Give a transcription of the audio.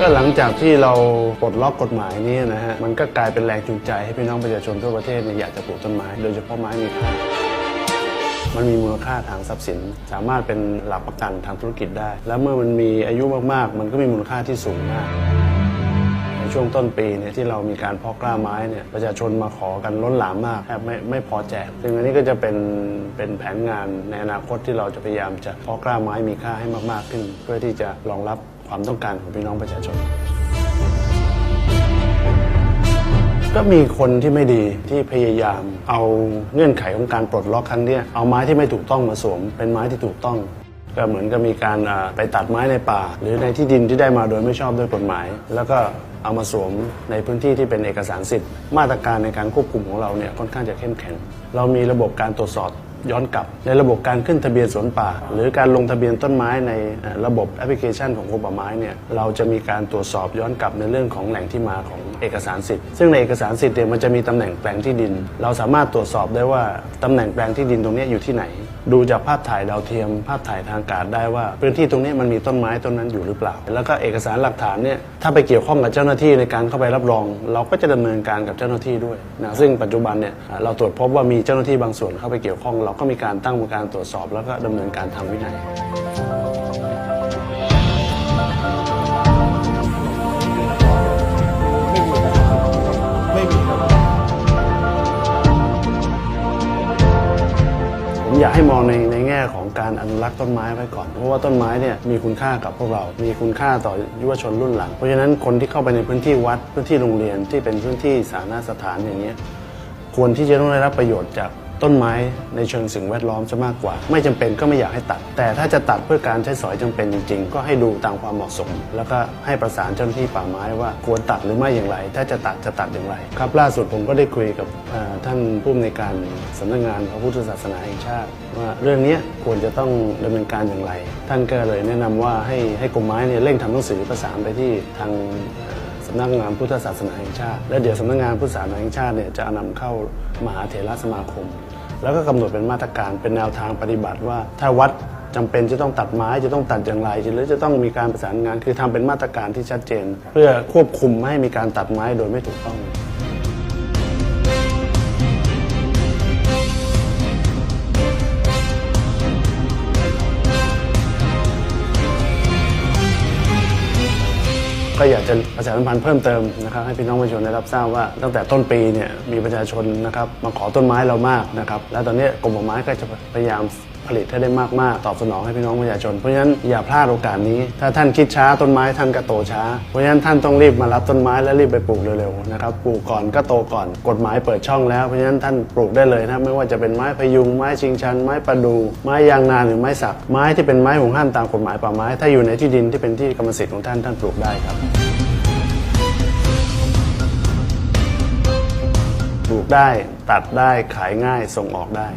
ก็หลังจากที่เราปลดล็อกกฎหมายนี้นะฮะมันก็กลายเป็นแรงจูงใจให้พี่น้องประชาชนทั่วประเทศเนี่ยอยากจะปลูกต้นไม้ โดยเฉพาะไม้มีค่ามันมีมูลค่าทางทรัพย์สิน สามารถเป็นหลักประกันทางธุรกิจได้ แล้วเมื่อมันมีอายุมากๆ มันก็มีมูลค่าที่สูงมากในช่วงต้นปีเนี่ยที่เรามีการเพาะกล้าไม้เนี่ยประชาชนมาขอกันล้นหลามมากแทบไม่ไม่พอแจกซึ่งอันนี้ก็จะเป็นเป็นแผนงานในอนาคตที่เราจะพยายามจะเพาะกล้าไม้มีค่าให้มากๆขึ้น เพื่อที่จะรองรับ ความต้องการของพี่น้องประชาชน ก็มีคนที่ไม่ดีที่พยายาม เอาเงื่อนไขของการปลดล็อกครั้งเนี้ยเอาไม้ที่ไม่ถูกต้องมาสวม เป็นไม้ที่ถูกต้อง ก็เหมือนกับมีการไปตัดไม้ในป่า หรือในที่ดินที่ได้มาโดยไม่ชอบด้วยกฎหมาย แล้วก็เอามาสวมในพื้นที่ที่เป็นเอกสารสิทธิ์ มาตรการในการควบคุมของเราเนี่ยค่อนข้างจะเข้มแข็ง เรามีระบบการตรวจสอบ ย้อนกลับ ในระบบการขึ้นทะเบียนสวนป่า หรือการลงทะเบียนต้นไม้ในระบบแอปพลิเคชันของกรมป่าไม้เนี่ยเราจะมีการตรวจสอบย้อนกลับในเรื่องของแหล่งที่มาของเอกสารสิทธิ์ซึ่งในเอกสารสิทธิ์เนี่ยมันจะมีตำแหน่งแปลงที่ดิน เราสามารถตรวจสอบได้ว่าตำแหน่งแปลงที่ดินตรงนี้อยู่ที่ไหน ดูจากภาพถ่ายดาวเทียม ภาพถ่ายทางอากาศได้ว่า พื้นที่ตรงนี้มันมีต้นไม้ต้นนั้นอยู่หรือเปล่า แล้วก็เอกสารหลักฐานเนี่ยถ้าไปเกี่ยวข้องกับเจ้าหน้าที่ในการเข้าไปรับรอง เราก็จะดำเนินการกับเจ้าหน้าที่ด้วยนะซึ่งปัจจุบันเนี่ยเราตรวจพบว่ามีเจ้าหน้าที่บางส่วนเข้าไปเกี่ยวข้องเราก็มีการตั้งกรรมการตรวจสอบ แล้วก็ดำเนินการทางวินัย ไม่มีครับผมอยากให้มองในในแง่ของการอนุรักษ์ต้นไม้ไว้ก่อน เพราะว่าต้นไม้เนี่ยมีคุณค่ากับพวกเรา มีคุณค่าต่อยุวชนรุ่นหลัง เพราะฉะนั้นคนที่เข้าไปในพื้นที่วัด พื้นที่โรงเรียนที่เป็นพื้นที่สาธารณสถานอย่างเงี้ย ควรที่จะต้องได้รับประโยชน์จาก ต้นไม้ในเชิงสิ่งแวดล้อมจะมากกว่า ไม่จำเป็นก็ไม่อยากให้ตัด แต่ถ้าจะตัดเพื่อการใช้สอยจำเป็นจริง ๆ ก็ให้ดูตามความเหมาะสม แล้วก็ให้ประสานเจ้าหน้าที่ป่าไม้ว่าควรตัดหรือไม่อย่างไร ถ้าจะตัดจะตัดอย่างไร ครับล่าสุดผมก็ได้คุยกับท่านผู้อำนวยการสำนักงานพระพุทธศาสนาแห่งชาติ ว่าเรื่องนี้ควรจะต้องดำเนินการอย่างไร ท่านก็เลยแนะนำว่าให้ให้กรมไม้เนี่ยเร่งทำหนังสือประสานไปที่ทาง สำนักงานพุทธศาสนาแห่งชาติ และเดี๋ยวสำนักงานพุทธศาสนาแห่งชาติเนี่ยจะนำเข้ามหาเถรสมาคม แล้วก็กำหนดเป็นมาตรการเป็นแนวทางปฏิบัติว่า ถ้าวัดจำเป็นจะต้องตัดไม้จะต้องตัดอย่างไรหรือจะต้องมีการประสานงานคือทำเป็นมาตรการที่ชัดเจน เพื่อควบคุมไม่ให้มีการตัดไม้โดยไม่ถูกต้อง ก็อยากจะประชาสัมพันธ์เพิ่มเติมนะครับให้พี่น้องประชาชนได้รับทราบว่า ตั้งแต่ต้นปีเนี่ยมีประชาชนนะครับมาขอต้นไม้เรามากนะครับและตอนนี้กรมป่าไม้ก็จะพยายาม ผลิตให้ได้มาก ๆ ตอบสนองให้พี่น้องประชาชน เพราะฉะนั้นอย่าพลาดโอกาสนี้ ถ้าท่านคิดช้าต้นไม้ท่านก็โตช้า เพราะฉะนั้นท่านต้องรีบมารับต้นไม้และรีบไปปลูกเร็วๆนะครับปลูกก่อนก็โตก่อน กฎหมายเปิดช่องแล้วเพราะฉะนั้นท่านปลูกได้เลยนะไม่ว่าจะเป็นไม้พยุงไม้ชิงชัน ไม้ประดู่ไม้ยางนาหรือไม้สัก ไม้ที่เป็นไม้ห่วงห้ามตามกฎหมายป่าไม้ ถ้าอยู่ในที่ดินที่เป็นที่กรรมสิทธิ์ของท่านท่านปลูกได้ครับปลูกได้ตัดได้ขายง่ายส่งออกได้